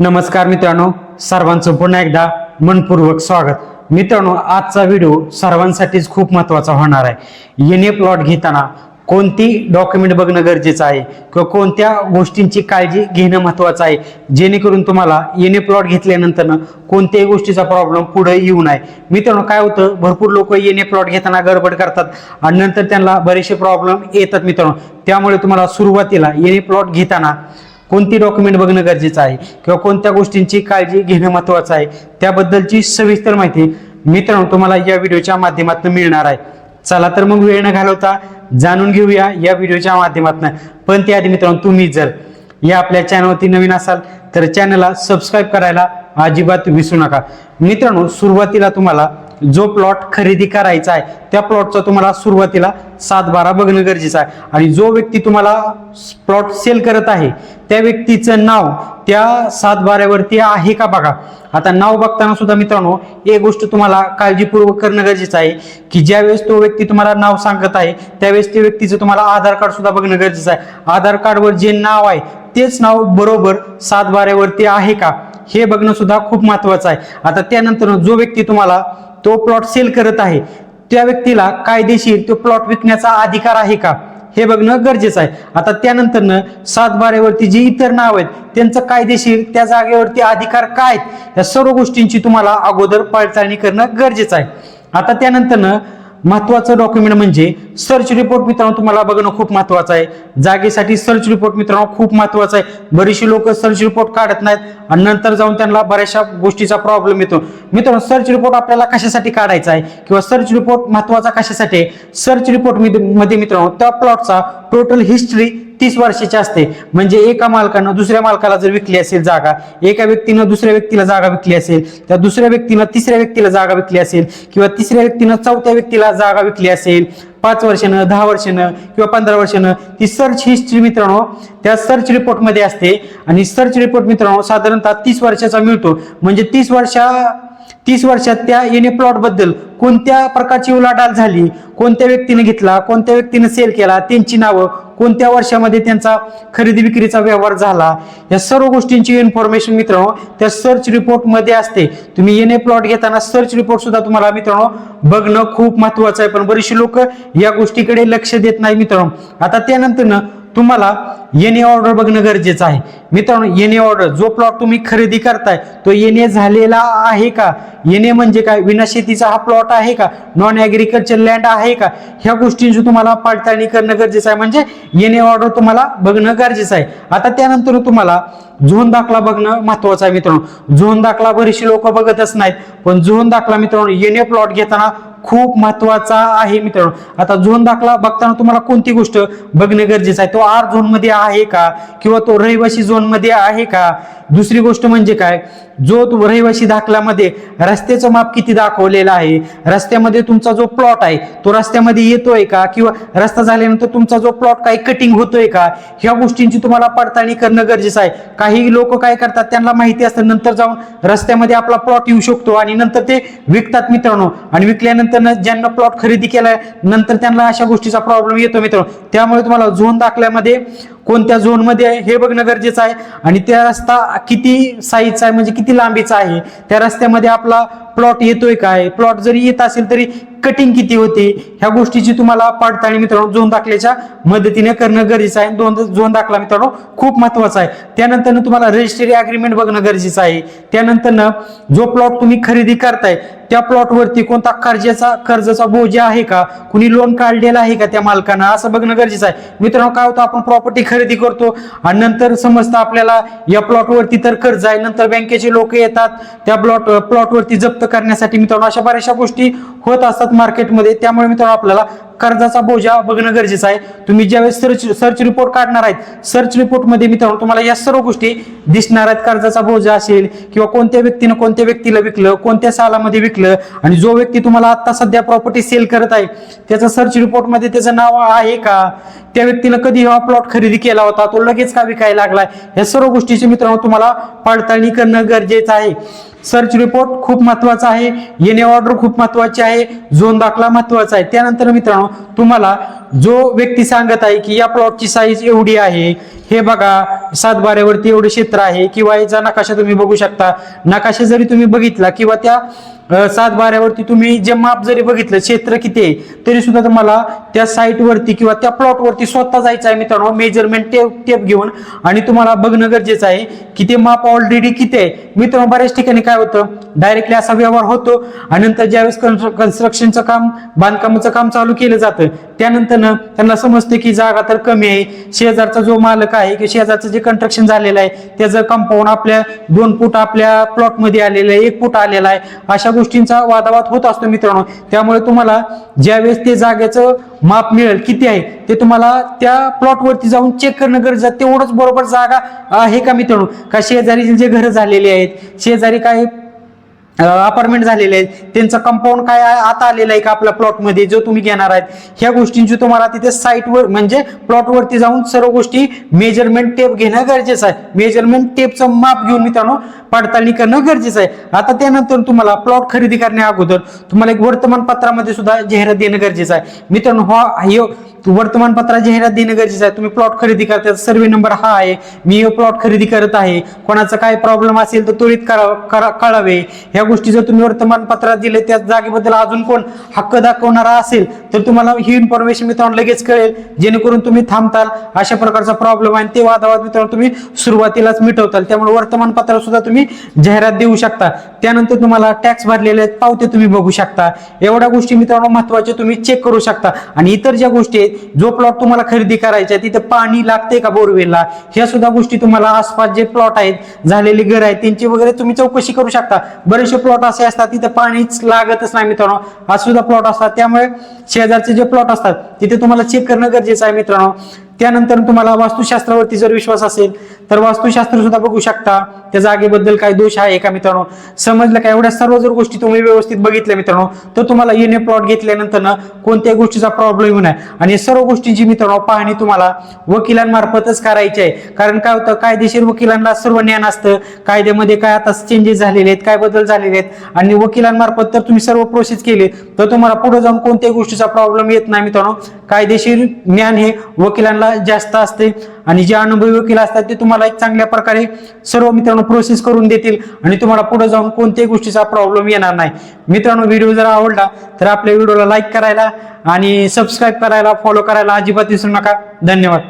नमस्कार मित्रांनो सर्वांचं पुन्हा एकदा मनपूर्वक स्वागत. मित्रांनो आजचा व्हिडिओ सर्वांसाठीच खूप महत्त्वाचा होणार आहे. एन ए प्लॉट घेताना कोणती डॉक्युमेंट बघणं गरजेचं आहे किंवा कोणत्या गोष्टींची काळजी घेणं महत्त्वाचं आहे जेणेकरून तुम्हाला एन ए प्लॉट घेतल्यानंतर कोणत्याही गोष्टीचा प्रॉब्लेम पुढे येऊ नये. मित्रांनो काय होतं? भरपूर लोक एन ए प्लॉट घेताना गडबड करतात आणि नंतर त्यांना बरेचसे प्रॉब्लेम येतात मित्रांनो. त्यामुळे तुम्हाला सुरुवातीला एन ए प्लॉट घेताना कोणती डॉक्युमेंट बघणं गरजेचं आहे किंवा कोणत्या गोष्टींची काळजी घेणं महत्वाचं आहे त्याबद्दलची सविस्तर माहिती मित्रांनो तुम्हाला या व्हिडिओच्या माध्यमातून मिळणार आहे. चला तर मग वेळ न घालवता जाणून घेऊया या व्हिडिओच्या माध्यमातून. पण त्याआधी मित्रांनो तुम्ही जर या आपल्या चॅनलवरती नवीन असाल तर चॅनलला सबस्क्राईब करायला अजिबात विसरू नका. मित्रांनो सुरुवातीला तुम्हाला जो प्लॉट खरेदी करायचा आहे त्या प्लॉटचा तुम्हाला सुरुवातीला सात बारा बघणं गरजेचं आहे. आणि जो व्यक्ती तुम्हाला प्लॉट सेल करत आहे त्या व्यक्तीचं नाव त्या सातबाऱ्यावरती आहे का बघा. आता नाव बघताना सुद्धा मित्रांनो एक गोष्ट तुम्हाला काळजीपूर्वक करणं गरजेचं आहे की ज्यावेळेस तो व्यक्ती तुम्हाला नाव सांगत आहे त्यावेळेस त्या व्यक्तीचं तुम्हाला आधार कार्ड सुद्धा बघणं गरजेचं आहे. आधार कार्डवर जे नाव आहे तेच नाव बरोबर सातबाऱ्यावरती आहे का? हे बघणं सुद्धा खूप महत्वाचं आहे. आता त्यानंतर जो व्यक्ती तुम्हाला तो प्लॉट सेल करत आहे. त्या व्यक्तीला कायदेशीर तो प्लॉट विकण्याचा अधिकार आहे का? हे बघणं गरजेचं आहे. आता त्यानंतर सात जी इतर नाव आहेत त्यांचं कायदेशीर त्या जागेवरती अधिकार काय आहेत? या सर्व गोष्टींची तुम्हाला अगोदर पडताळणी करणं गरजेचं आहे. आता त्यानंतर महत्वाचं डॉक्युमेंट म्हणजे सर्च रिपोर्ट मित्रांनो तुम्हाला बघणं खूप महत्वाचं आहे. जागेसाठी सर्च रिपोर्ट मित्रांनो खूप महत्वाचं आहे. बरीचशी लोक सर्च रिपोर्ट काढत नाहीत आणि नंतर जाऊन त्यांना बऱ्याचशा गोष्टीचा प्रॉब्लेम येतो. मित्रांनो सर्च रिपोर्ट आपल्याला कशासाठी काढायचा आहे? किंवा सर्च रिपोर्ट महत्त्वाचा कशासाठी आहे? सर्च रिपोर्टमध्ये मित्रांनो त्या प्लॉटचा टोटल हिस्ट्री तीस वर्षाची असते. म्हणजे एका मालकानं दुसऱ्या मालकाला जर विकली असेल जागा एका व्यक्तीनं दुसऱ्या व्यक्तीला जागा विकली असेल त्या दुसऱ्या व्यक्तीनं तिसऱ्या व्यक्तीला जागा विकली असेल किंवा तिसऱ्या व्यक्तीनं चौथ्या व्यक्तीला जागा विकली असेल पाच वर्षानं दहा वर्षानं किंवा पंधरा वर्षानं ती सर्च हिस्ट्री मित्रांनो त्या सर्च रिपोर्टमध्ये असते. आणि सर्च रिपोर्ट मित्रांनो साधारणतः तीस वर्षाचा मिळतो. म्हणजे तीस वर्षा तीस वर्षात त्या एन प्लॉटबद्दल कोणत्या प्रकारची उलाढाल झाली कोणत्या व्यक्तीने घेतला कोणत्या व्यक्तीने सेल केला त्यांची नावं कोणत्या वर्षामध्ये त्यांचा खरेदी विक्रीचा व्यवहार झाला? या सर्व गोष्टींची इन्फॉर्मेशन मित्रांनो त्या सर्च रिपोर्टमध्ये असते. तुम्ही एन ए प्लॉट घेताना सर्च रिपोर्ट सुद्धा तुम्हाला मित्रांनो बघणं खूप महत्वाचं आहे. पण बरीचशी लोक या गोष्टीकडे लक्ष देत नाही मित्रांनो. आता त्यानंतर तुम्हाला येणे ऑर्डर बघणं गरजेचं आहे. मित्रांनो येणे ऑर्डर जो प्लॉट तुम्ही खरेदी करताय तो येणे झालेला आहे का? येणे म्हणजे काय? विनाशेतीचा हा प्लॉट आहे का? नॉन ऍग्रिकल्चर लँड आहे का? ह्या गोष्टींची तुम्हाला पडताळणी करणं गरजेचं आहे. म्हणजे येणे ऑर्डर तुम्हाला बघणं गरजेचं आहे. आता त्यानंतर तुम्हाला झोन दाखला बघणं महत्वाचं आहे मित्रांनो. झोन दाखला बरीचशी लोक बघतच नाहीत. पण झोन दाखला मित्रांनो येणे प्लॉट घेताना खूप महत्त्वाचा आहे मित्रांनो. आता झोन दाखला बघताना तुम्हाला कोणती गोष्ट बघणं गरजेचं आहे? तो आर झोनमध्ये आहे का? किंवा तो रहिवासी झोनमध्ये आहे का? दुसरी गोष्ट म्हणजे काय? जो तो रहिवासी दाखल्यामध्ये रस्त्याचं माप किती दाखवलेलं आहे रस्त्यामध्ये तुमचा जो प्लॉट आहे तो रस्त्यामध्ये येतोय का? किंवा रस्ता झाल्यानंतर तुमचा जो प्लॉट काही कटिंग होतोय का? ह्या गोष्टींची तुम्हाला पडताळणी करणं गरजेचं आहे. काही लोक काय करतात त्यांना माहिती असतं नंतर जाऊन रस्त्यामध्ये आपला प्लॉट येऊ शकतो आणि नंतर ते विकतात मित्रांनो. आणि विकल्यानंतर न- ज्यांना प्लॉट खरेदी केलाय नंतर त्यांना अशा गोष्टीचा प्रॉब्लेम येतो मित्रांनो. त्यामुळे तुम्हाला झोन दाखल्यामध्ये कोणत्या झोनमध्ये आहे हे बघणं गरजेचं आहे. आणि त्या रस्ता किती साईजचा आहे म्हणजे किती लांबीचा आहे त्या रस्त्यामध्ये आपला प्लॉट येतोय काय? प्लॉट जरी येत असेल तरी कटिंग किती होते? ह्या गोष्टीची तुम्हाला पडताळणी मित्रांनो झोन दाखल्याच्या मदतीने करणं गरजेचं आहे. दोन झोन दाखला मित्रांनो खूप महत्त्वाचा आहे. त्यानंतर तुम्हाला रजिस्ट्री अग्रीमेंट बघणं गरजेचं आहे. त्यानंतर जो प्लॉट तुम्ही खरेदी करताय त्या प्लॉटवरती कोणता कर्जाचा कर्जाचा बोजा आहे का? कुणी लोन काढलेला आहे का त्या मालकानं? असं बघणं गरजेचं आहे. मित्रांनो काय होतं? आपण प्रॉपर्टी खरेदी करतो आणि नंतर समजतं आपल्याला या प्लॉटवरती तर कर्ज आहे नंतर बँकेचे लोक येतात. त्या प्लॉट प्लॉटवरती जप्त करण्यासाठी मित्रांनो अशा बऱ्याचशा गोष्टी होत असतात. मार्केटमध्ये त्यामुळे मित्रांनो आपल्याला कर्जाचा बोजा बघणं गरजेचं आहे. तुम्ही ज्यावेळेस सर्च सर्च रिपोर्ट काढणार आहेत सर्च रिपोर्टमध्ये मित्रांनो तुम्हाला या सर्व गोष्टी दिसणार आहेत. कर्जाचा बोजा असेल किंवा कोणत्या व्यक्तीनं कोणत्या व्यक्तीला विकलं कोणत्या सालामध्ये विकलं आणि जो व्यक्ती तुम्हाला आता सध्या प्रॉपर्टी सेल करत आहे त्याचं सर्च रिपोर्टमध्ये त्याचं नाव आहे का? त्या व्यक्तीनं कधी हा प्लॉट खरेदी केला होता? तो लगेच का विकायला लागलाय? या सर्व गोष्टीची मित्रांनो तुम्हाला पडताळणी करणं गरजेचं आहे. सर्च रिपोर्ट खूप महत्त्वाचा आहे. येणे ऑर्डर खूप महत्वाची आहे. झोन दाखला महत्त्वाचा आहे. त्यानंतर मित्रांनो तुम्हाला जो व्यक्ती सांगत आहे की या प्लॉटची साईज एवढी आहे हे बघा सातबाऱ्यावरती एवढं एवढे क्षेत्र आहे किंवा याचा नकाशा तुम्ही बघू शकता. नकाशा जरी तुम्ही बघितला किंवा त्या सात बाऱ्यावरती तुम्ही जे माप जरी बघितलं क्षेत्र किती आहे तरी सुद्धा तुम्हाला त्या साईटवरती किंवा त्या प्लॉटवरती स्वतः जायचं आहे मित्रांनो मेजरमेंट टेप टेप घेऊन. आणि तुम्हाला बघणं गरजेचं आहे की ते माप ऑलरेडी किती आहे. मित्रांनो बऱ्याच ठिकाणी काय होतं? डायरेक्टली असा व्यवहार होतो आणि नंतर ज्यावेळेस कन्स्ट्रक्शनचं काम बांधकामाचं काम चालू केलं जातं त्यानंतर त्यांना समजते की जागा तर कमी आहे. शेजारचा जो मालक आहे की शेजारचं जे कन्स्ट्रक्शन झालेलं आहे त्याचं कंपाऊंड आपल्या दोन फूट आपल्या प्लॉटमध्ये आलेलं आहे एक फूट आलेला आहे. अशा गोष्टींचा वादावाद होत असतो मित्रांनो. त्यामुळे तुम्हाला ज्यावेळेस ते जागेचं माप मिळेल किती आहे ते तुम्हाला त्या प्लॉटवरती जाऊन चेक करणं गरजेचं तेवढंच बरोबर जागा आहे का मित्रांनो? का शेजारी जे घरं झालेली आहेत शेजारी काय अपार्टमेंट झालेले आहेत. त्यांचं कंपाऊंड काय आता आलेलं आहे का आपल्या प्लॉटमध्ये जो तुम्ही घेणार आहेत. ह्या गोष्टींची तुम्हाला तिथे साईटवर म्हणजे प्लॉटवरती जाऊन सर्व गोष्टी मेजरमेंट टेप घेणं गरजेचं आहे. मेजरमेंट टेपचं माप घेऊन मित्रांनो पडताळणी करणं गरजेचं आहे. आता त्यानंतर तुम्हाला प्लॉट खरेदी करण्या अगोदर तुम्हाला एक वर्तमानपत्रामध्ये सुद्धा जाहिरात देणं गरजेचं आहे. मित्रांनो हा हे वर्तमानपत्रात जाहिरात देणं गरजेचं आहे. तुम्ही प्लॉट खरेदी करता सर्वे नंबर हा आहे. मी हे प्लॉट खरेदी करत आहे. कोणाचा काय प्रॉब्लेम असेल तर त्वरित करा- करा- कळावे. ह्या गोष्टी जर तुम्ही वर्तमानपत्रात दिले त्या जागेबद्दल अजून कोण हक्क दाखवणारा असेल तर तुम्हाला ही इन्फॉर्मेशन मित्रांनो लगेच कळेल. जेणेकरून तुम्ही थांबताल अशा प्रकारचा प्रॉब्लेम आहे ते वादावाद मित्रांनो तुम्ही सुरुवातीलाच मिटवताल. त्यामुळे वर्तमानपत्रात सुद्धा तुम्ही जाहिरात देऊ शकता. त्यानंतर तुम्हाला टॅक्स भरलेले आहेत पावते तुम्ही बघू शकता. एवढ्या गोष्टी मित्रांनो महत्त्वाच्या तुम्ही चेक करू शकता. आणि इतर ज्या गोष्टी आहेत जो प्लॉट तुम्हाला खरेदी करायचा तिथे पाणी लागते का बोरवेलला? ह्या सुद्धा गोष्टी तुम्हाला आसपास जे प्लॉट आहेत झालेली घर आहेत त्यांची वगैरे तुम्ही चौकशी करू शकता. बरेचसे प्लॉट असे असतात तिथे पाणीच लागतच नाही मित्रांनो. हा सुद्धा प्लॉट असतात. त्यामुळे शेजारचे जे प्लॉट असतात तिथे तुम्हाला चेक करणं गरजेचं आहे मित्रांनो. त्यानंतर तुम्हाला वास्तुशास्त्रावरती जर विश्वास असेल तर वास्तुशास्त्र सुद्धा बघू शकता. त्या जागेबद्दल काय दोष आहे का मित्रांनो? समजलं का? एवढ्या सर्व जर गोष्टी तुम्ही व्यवस्थित बघितल्या मित्रांनो तर तुम्हाला येणे प्लॉट घेतल्यानंतर ना कोणत्याही गोष्टीचा प्रॉब्लेम येऊ नये. आणि सर्व गोष्टींची मित्रांनो पाहणी तुम्हाला वकिलांमार्फतच करायची आहे. कारण काय होतं? कायदेशीर वकिलांना सर्व ज्ञान असतं. कायद्यामध्ये काय आता चेंजेस झालेले आहेत काय बदल झालेले आहेत. आणि वकिलांमार्फत तर तुम्ही सर्व प्रोसेस केले तर तुम्हाला पुढे जाऊन कोणत्याही गोष्टीचा प्रॉब्लेम येत नाही मित्रांनो. कायदेशीर ज्ञान हे वकिलांना जास्त असते. आणि जे अनुभवी वकील असतात ते तुम्हाला तुम्हाला एक चांगल्या प्रकारे सर्व मित्रांनो प्रोसेस करून देतील आणि तुम्हाला पुढे जाऊन कोणत्याही गोष्टीचा प्रॉब्लेम येणार नाही. मित्रांनो व्हिडिओ जर आवडला तर आपल्या व्हिडिओला लाईक करायला आणि सबस्क्राईब करायला फॉलो करायला अजिबात विसरू नका. धन्यवाद.